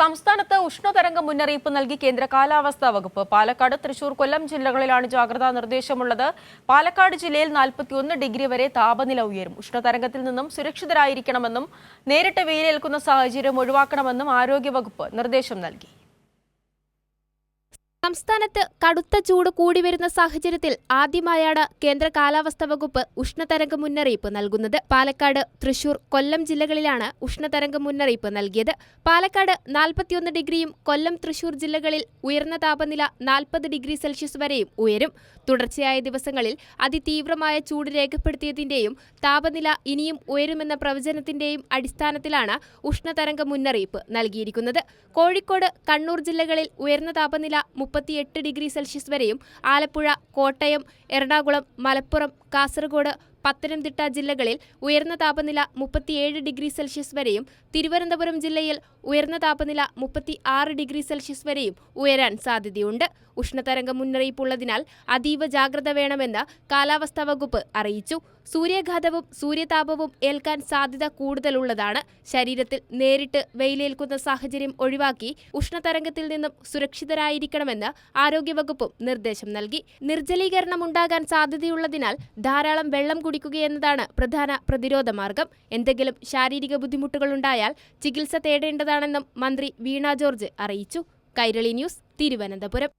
സംസ്ഥാനത്ത് ഉഷ്ണതരംഗ മുന്നറിയിപ്പ് നൽകി കേന്ദ്ര കാലാവസ്ഥാ വകുപ്പ്. പാലക്കാട് തൃശൂർ കൊല്ലം ജില്ലകളിലാണ് ജാഗ്രതാ നിർദ്ദേശമുള്ളത്. പാലക്കാട് ജില്ലയിൽ 41 ഡിഗ്രി വരെ താപനില ഉയരും. ഉഷ്ണതരംഗത്തിൽ നിന്നും സുരക്ഷിതരായിരിക്കണമെന്നും നേരിട്ട് വെയിലേൽക്കുന്ന സാഹചര്യം ഒഴിവാക്കണമെന്നും ആരോഗ്യവകുപ്പ് നിർദ്ദേശം നൽകി. സംസ്ഥാനത്ത് കടുത്ത ചൂട് കൂടി വരുന്ന സാഹചര്യത്തിൽ ആദ്യമായാണ് കേന്ദ്ര കാലാവസ്ഥാ വകുപ്പ് ഉഷ്ണതരംഗ മുന്നറിയിപ്പ് നൽകുന്നത്. പാലക്കാട് തൃശൂർ കൊല്ലം ജില്ലകളിലാണ് ഉഷ്ണതരംഗ മുന്നറിയിപ്പ് നൽകിയത്. പാലക്കാട് നാൽപ്പത്തിയൊന്ന് ഡിഗ്രിയും കൊല്ലം തൃശൂർ ജില്ലകളിൽ ഉയർന്ന താപനില നാൽപ്പത് ഡിഗ്രി സെൽഷ്യസ് വരെയും ഉയരും. തുടർച്ചയായ ദിവസങ്ങളിൽ അതിതീവ്രമായ ചൂട് രേഖപ്പെടുത്തിയതിന്റെയും താപനില ഇനിയും ഉയരുമെന്ന പ്രവചനത്തിന്റെയും അടിസ്ഥാനത്തിലാണ് ഉഷ്ണതരംഗ മുന്നറിയിപ്പ് നൽകിയിരിക്കുന്നത്. കോഴിക്കോട് കണ്ണൂർ ജില്ലകളിൽ ഉയർന്ന താപനില മുപ്പത്തിയെട്ട് ഡിഗ്രി സെൽഷ്യസ് വരെയും ആലപ്പുഴ കോട്ടയം എറണാകുളം മലപ്പുറം കാസർഗോഡ് പത്തനംതിട്ട ജില്ലകളിൽ ഉയർന്ന താപനില മുപ്പത്തിയേഴ് ഡിഗ്രി സെൽഷ്യസ് വരെയും തിരുവനന്തപുരം ജില്ലയിൽ ഉയർന്ന താപനില മുപ്പത്തി ആറ് ഡിഗ്രി സെൽഷ്യസ് വരെയും ഉയരാൻ സാധ്യതയുണ്ട്. ഉഷ്ണതരംഗ മുന്നറിയിപ്പുള്ളതിനാൽ അതീവ ജാഗ്രത വേണമെന്ന് കാലാവസ്ഥാ വകുപ്പ് അറിയിച്ചു. സൂര്യാഘാതവും സൂര്യതാപവും ഏൽക്കാൻ സാധ്യത കൂടുതലുള്ളതാണ്. ശരീരത്തിൽ നേരിട്ട് വെയിലേൽക്കുന്ന സാഹചര്യം ഒഴിവാക്കി ഉഷ്ണതരംഗത്തിൽ നിന്നും സുരക്ഷിതരായിരിക്കണമെന്ന് ആരോഗ്യവകുപ്പും നിർദ്ദേശം നൽകി. നിർജലീകരണം ഉണ്ടാകാൻ സാധ്യതയുള്ളതിനാൽ ധാരാളം വെള്ളം കുടിക്കുകയെന്നതാണ് പ്രധാന പ്രതിരോധ മാർഗം എന്തെങ്കിലും ശാരീരിക ബുദ്ധിമുട്ടുകളുണ്ടായാൽ ചികിത്സ തേടേണ്ടതാണെന്നും മന്ത്രി വീണ ജോർജ് അറിയിച്ചു. കൈരളി ന്യൂസ് തിരുവനന്തപുരം.